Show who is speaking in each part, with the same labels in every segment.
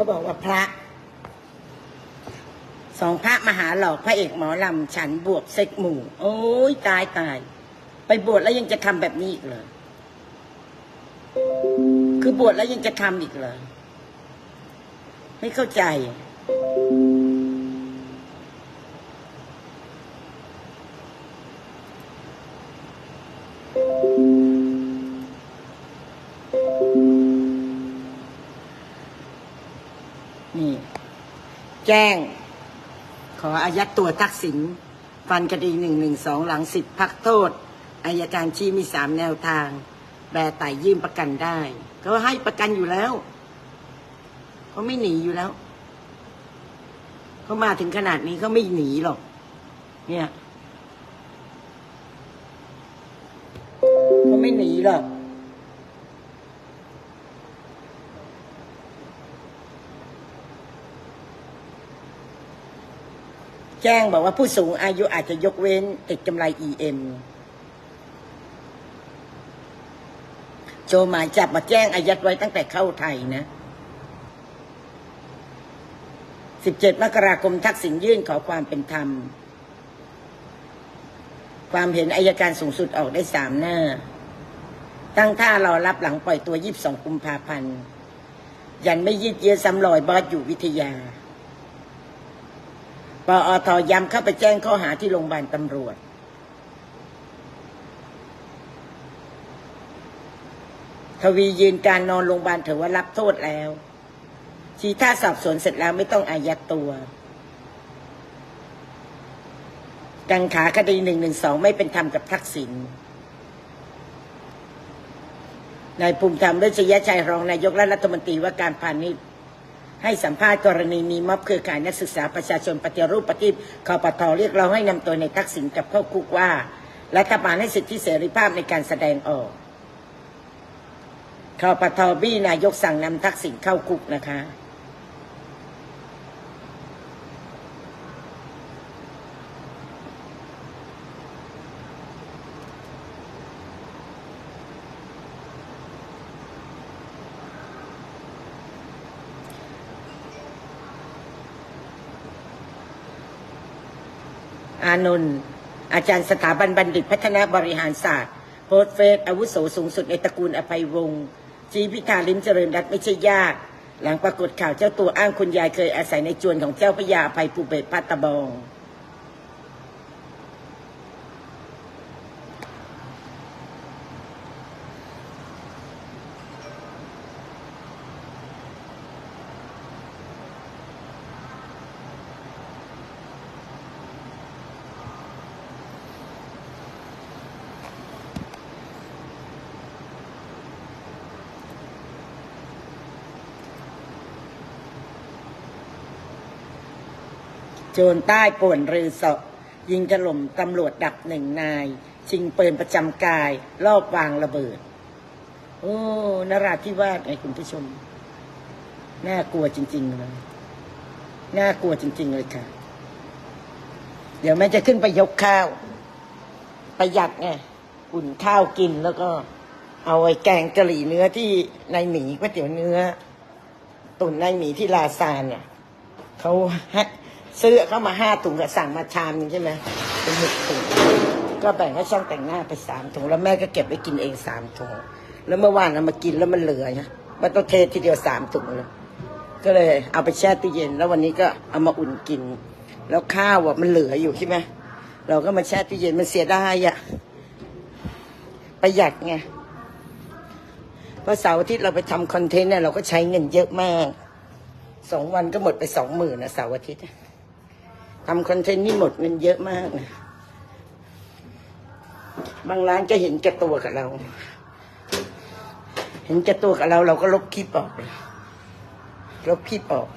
Speaker 1: เขาบอกว่าพระสองพระมหาหลอกพระเอกหมอลำฉันบวกเซ็กหมู่ โอ้ยตายตาย ไปบวชแล้วยังจะทำแบบนี้อีกเหรอคือบวชแล้วยังจะทำอีกเหรอไม่เข้าใจ แจ้ง ขออายัดตัวทักษิณฟันคดีหนึ่งหนึ่งสองหลังสิทธิพักโทษอายการชี้มีสามแนวทาง แบไต่ยื่นประกันได้เขาให้ประกันอยู่แล้วเขาไม่หนีอยู่แล้วเขามาถึงขนาดนี้เขาไม่หนีหรอก เนี่ยเขาไม่หนีหรอก แจ้งบอกว่าผู้สูงอายุอาจจะยกเว้นติดกำไร EM โจหมายจับมาแจ้งอายัดไว้ตั้งแต่เข้าไทยนะ17 มกราคมทักษิณยื่นขอความเป็นธรรม ความเห็นอายการสูงสุดออกได้สามหน้า ตั้งท่ารอรับหลังปล่อยตัว 22 กุมภาพันธ์ ยันไม่ยืดเยื้อซ้ำรอยบอสอยู่วิทยา ปอทย้ำเข้าไปแจ้งข้อหาที่โรงพยาบาลตำรวจ ทวียืนการนอนโรงพยาบาลถือว่ารับโทษแล้วชี้ถ้าสอบสวนเสร็จแล้วไม่ต้องอายัดตัว กังขาคดีหนึ่งหนึ่งสองไม่เป็นธรรมกับทักษิณนายภูมิธรรมเวชยชัยรองนายกและรัฐมนตรีว่าการพาณิชย์ ให้สัมภาษณ์กรณีมีม็อบเครือข่ายนักศึกษาประชาชนปฏิรูปประทีปคอปทเรียกร้องให้นำตัวในทักษิณกับเข้าคุกว่า รัฐบาลให้สิทธิเสรีภาพในการแสดงออกคอปทบี้นายกสั่งนำทักษิณเข้าคุกนะคะานนท์อาจารย์สถาบันบัณฑิตพัฒนาบริหารศาสตร์โพสเฟซอาวุโสสูงสุดในตระกูลอภัยวงศ์จีพิธาลิมเจริญรัตน์ไม่ใช่ยาก หลังปรากฏข่าวเจ้าตัวอ้างคุณยายเคยอาศัยในจวนของเจ้าพระยาอภัยภูเบศพัตตบอง โจรใต้ป่วนรือสอยิงถล่มตำรวจดับหนึ่งนาย ชิงปืนประจำกายรอบวางระเบิด โอ้นราธิวาสไงคุณผู้ชม น่ากลัวจริงๆเลยน่ากลัวจริง ๆ เลยค่ะ เดี๋ยวแม่จะขึ้นไปยกข้าว ประหยัดไงอุ่นข้าวกินแล้วก็ เอาไอ้แกงกะหรี่เนื้อที่ในหมีก๋วยเตี๋ยวเนื้อ ตุนในหมีที่ลาซานเนี่ยเขาให้ ซื้อเข้ามาห้าถุงกับสั่งมาชามนึงใช่ไหมเป็นหกถุงก็แบ่งให้ช่างแต่งหน้าไปสามถุงแล้วแม่ก็เก็บไว้กินเองสามถุงแล้วเมื่อวานเอามากินแล้วมันเหลือไงมันต้องเททีเดียวสามถุงเลยก็เลยเอาไปแช่ตู้เย็น แล้ววันนี้ก็เอามาอุ่นกิน แล้วข้าวอะมันเหลืออยู่ใช่ไหมเราก็มาแช่ตู้เย็นมันเสียดายอะประหยัดไงเพราะเสาร์อาทิตย์เราไปทำคอนเทนต์เนี่ยเราก็ใช้เงินเยอะมากสองวันก็หมดไปสองหมื่นนะเสาร์อาทิตย์ ทำคอนเทนต์นี่หมดเงินเยอะมากนะบางร้านก็เห็นแก่ตัวกับเรา เห็นแก่ตัวกับเราเราก็ลบคลิปออกเลยลบคลิปออก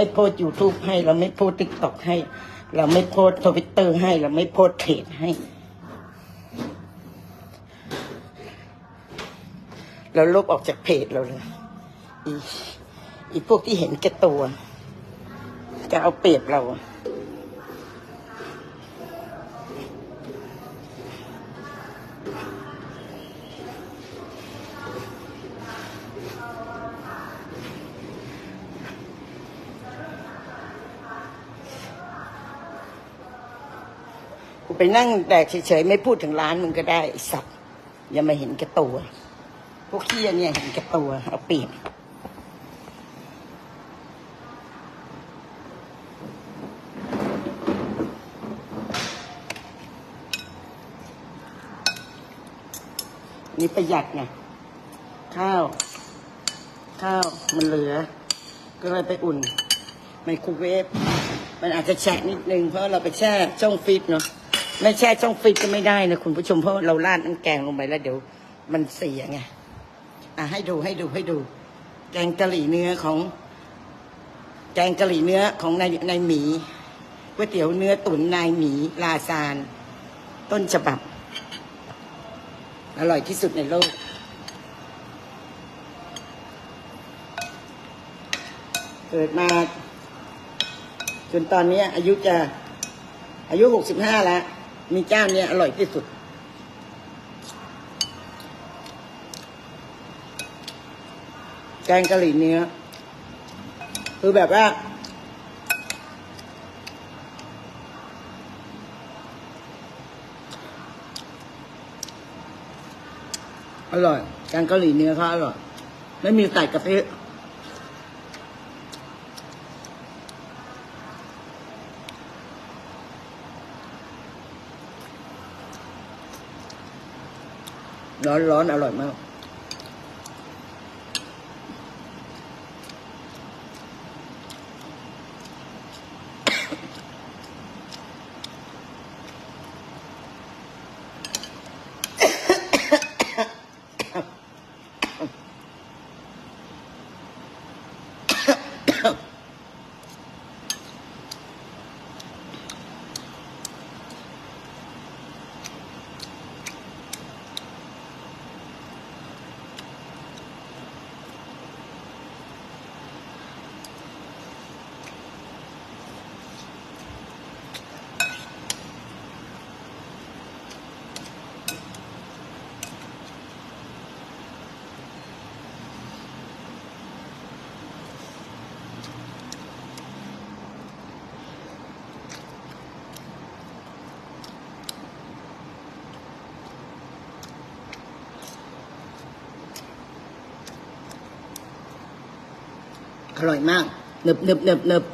Speaker 1: ไม่โพสยูทูบให้ เราไม่โพสติ๊กต็อกให้ เราไม่โพสทวิตเตอร์ให้ เราไม่โพสเพจให้ เราลบออกจากเพจเราเลย อีอีพวกที่เห็นแก่ตัว จะเอาเปรียบเรา ไปนั่งแดกเฉยๆไม่พูดถึงร้านมึงก็ได้ไอ้สัตว์อย่ามาเห็นแก่ตัว พวกขี้ยเนี่ยเห็นแก่ตัวเอาเปรียบนี่ประหยัดไงข้าว ข้าวมันเหลือ ก็เลยไปอุ่นไมโครเวฟมันอาจจะแฉะนิดนึงเพราะเราไปแช่ช่องฟิตเนาะ ไม่แช่ช่องฟิตก็ไม่ได้นะคุณผู้ชมเพราะเราราดน้ำแกงลงไปแล้วเดี๋ยวมันเสียไงอะให้ดูให้ดูให้ดู แกงกะหรี่เนื้อของ แกงกะหรี่เนื้อของนายนายหมีก๋วยเตี๋ยวเนื้อตุ๋นนายหมีลาซาน ต้นฉบับ อร่อยที่สุดในโลกเกิดมาจนตอนนี้อายุจะอายุหกสิบห้าแล้ว มีเจ้าเนี้ยอร่อยที่สุด แกงกะหรี่เนื้อ คือแบบว่า อร่อย แกงกะหรี่เนื้อเขาอร่อย ไม่มีใส่กะทิ ร้อนร้อนอร่อยมาก อร่อยมากเนึบเนึบเนึบเนึบ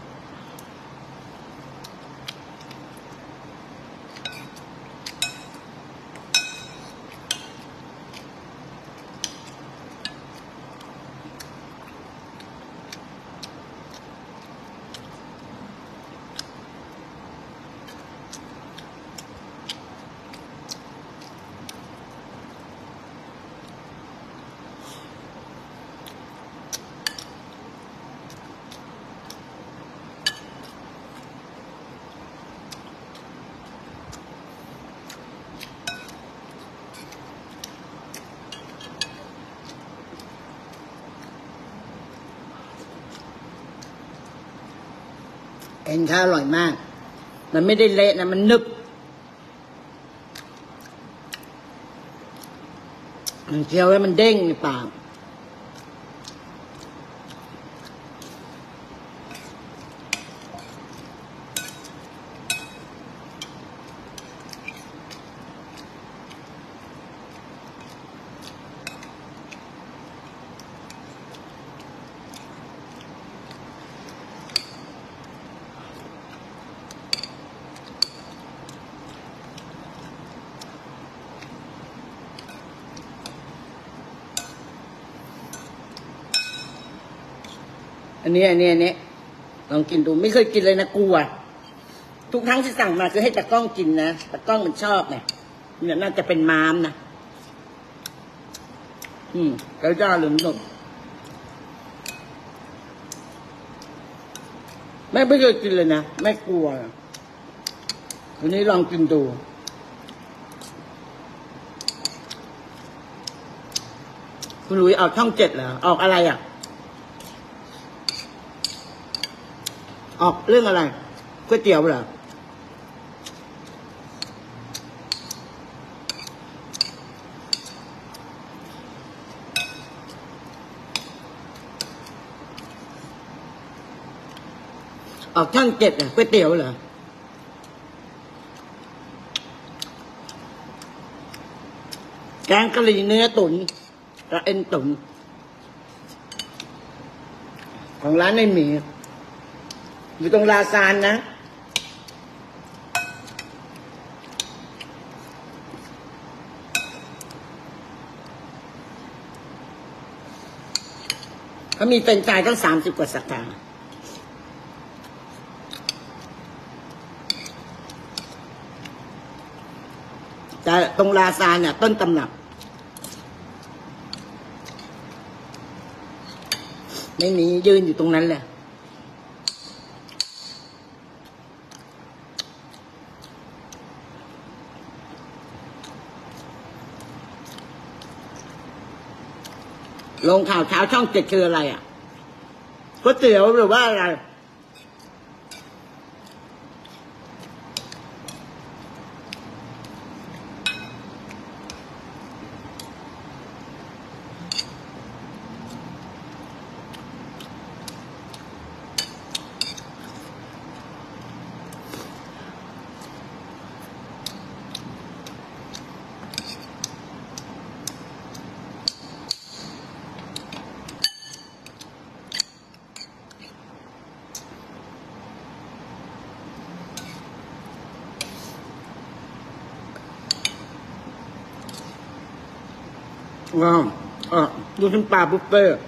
Speaker 1: เอ็นข้าวอร่อยมาก มันไม่ได้เละนะมันนึบ มันเคี้ยวแล้วมันเด้งในปาก อันนี้อันนี้อันนี้ลองกินดูไม่เคยกินเลยนะกลัว ทุกครั้งที่สั่งมาคือให้ตากล้องกินนะตากล้องมันชอบไงเนี่ยน่าจะเป็นม้ามนะอืมกระจ้าหรือหนุ่มแม่ไม่เคยกินเลยนะไม่กลัววันนี้ลองกินดูคุณลุยออกช่องเจ็ดเหรอออกอะไรอะ ออกเรื่องอะไรก๋วยเตี๋ยวเหรอออกช่องเจ็ดเหรอก๋วยเตี๋ยวเหรอแกงกะหรี่เนื้อตุ๋นกับเอ็นตุ๋นของร้านไม่มี อยู่ตรงลาซานนะ เขามีเป็นไชายตั้งสามสิบกว่าสาขาแต่ตรงลาซานเนี่ย ต้นตำรับ ไม่มียืนอยู่ตรงนั้นแหละ ลงข่าวเช้าช่องเจ็ดคืออะไรอะก๋วยเตี๋ยวหรือว่าอะไร ว้าวอะดูชิ้นปลาบุฟเฟ่ต์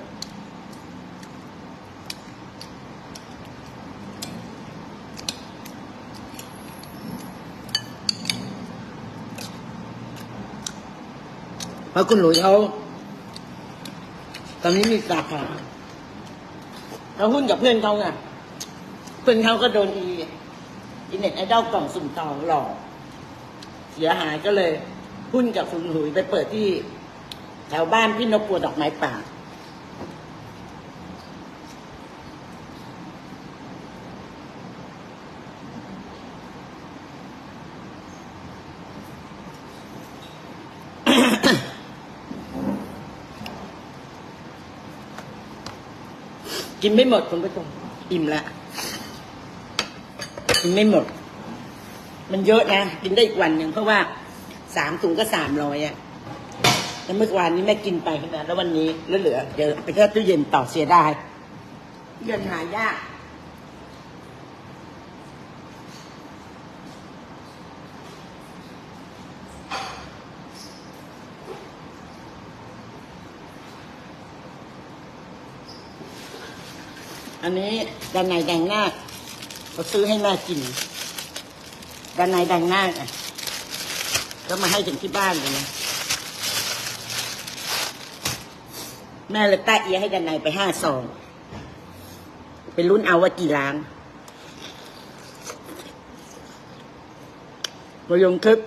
Speaker 1: เพราะคุณหลุยเขาตอนนี้มีสาขาเขาหุ้นกับเพื่อนเขาไงเพื่อนเขาก็โดนอีอินเน็ตไอดอลกล่องสุ่มทองหลอกเสียหายก็เลยหุ้นกับคุณหลุยไปเปิดที่ แถวบ้านพี่นกปัวดอกไม้ป่า กินไม่หมดคุณผู้ชมอิ่มแล้วกินไม่หมด มันเยอะนะ กินได้อีกวันหนึ่งเพราะว่าสามถุงก็สามร้อยอะ แล้วเมื่อวานนี้แม่กินไปขนาดแล้ววันนี้แล้วเหลือเดี๋ยวไปแค่ตู้เย็นต่อเสียได้เย็นหายากอันนี้ด้านในแดงหน้าเขาซื้อให้แม่กินด้านในแดงหน้าอะก็มาให้ถึงที่บ้านเลยนะ แม่เลยแตะเอียให้ดันในไปห้าซองเป็นรุ่นเอาว่ากี่ล้านมายงคึก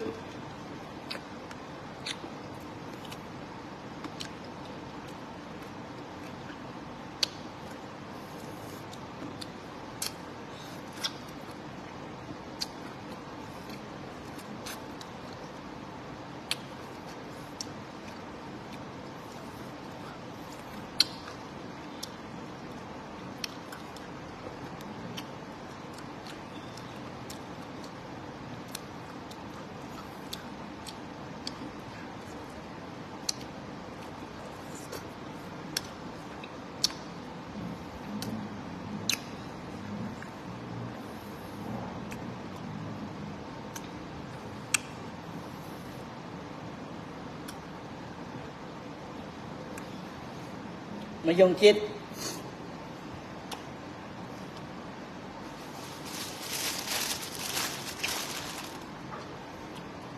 Speaker 1: มายงชิด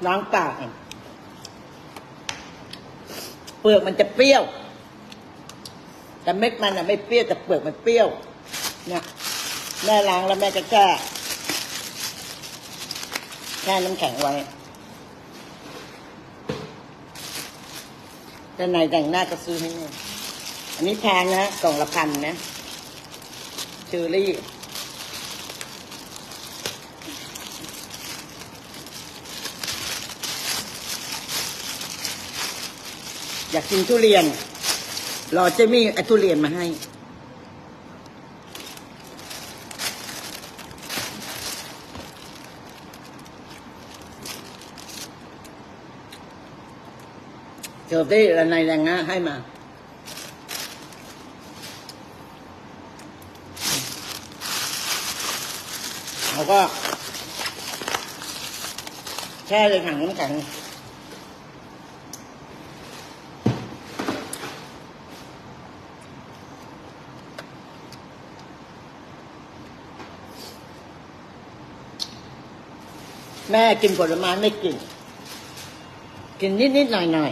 Speaker 1: ล้างปากเปลือกมันจะเปรี้ยว แต่เม็ดมันอะไม่เปรี้ยวแต่เปลือกมันเปรี้ยวเนี่ยแม่ล้างแล้วแม่ก็แก้แช่น้ำแข็งไว้ด้านในแต่งหน้าก็ซื้อให้แม่ นี้แพงนะกล่องละพันนะเชอรี่อยากกินทุเรียน รอเจมี่เอาทุเรียนมาให้ เจอได้ละในแรงงาให้มา แล้วก็ แช่ในถังน้ำแข็งแม่กินผลไม้ไม่กิน กินนิดๆหน่อย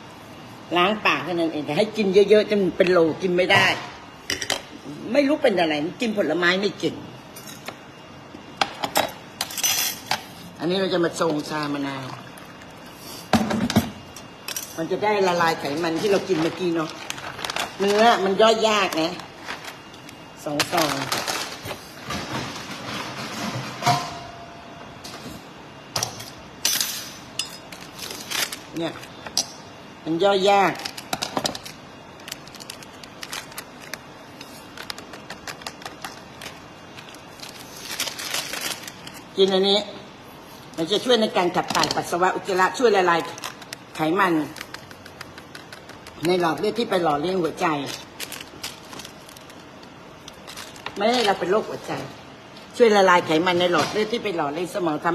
Speaker 1: ๆล้างปากแค่นั้นเองแต่ให้กินเยอะๆจนเป็นโลกินไม่ได้ ไม่รู้เป็นอะไร กินผลไม้ไม่กิน นนี้เราจะมาทรงชามะนาว มันจะได้ละลายไขมันที่เรากินเมื่อกี้เนาะ เนื้อมันย่อยยากนะ สองซองเนี่ย มันย่อยยากกินอันนี้ มันจะช่วยในการขับถ่ายปัสสาวะอุจจาระช่วยละลายไขมัน ในหลอดเลือดที่ไปหล่อเลี้ยงหัวใจ ไม่ให้เราเป็นโรคหัวใจ ช่วยละลายไขมันในหลอดเลือดที่ไปหล่อเลี้ยงสมองทำ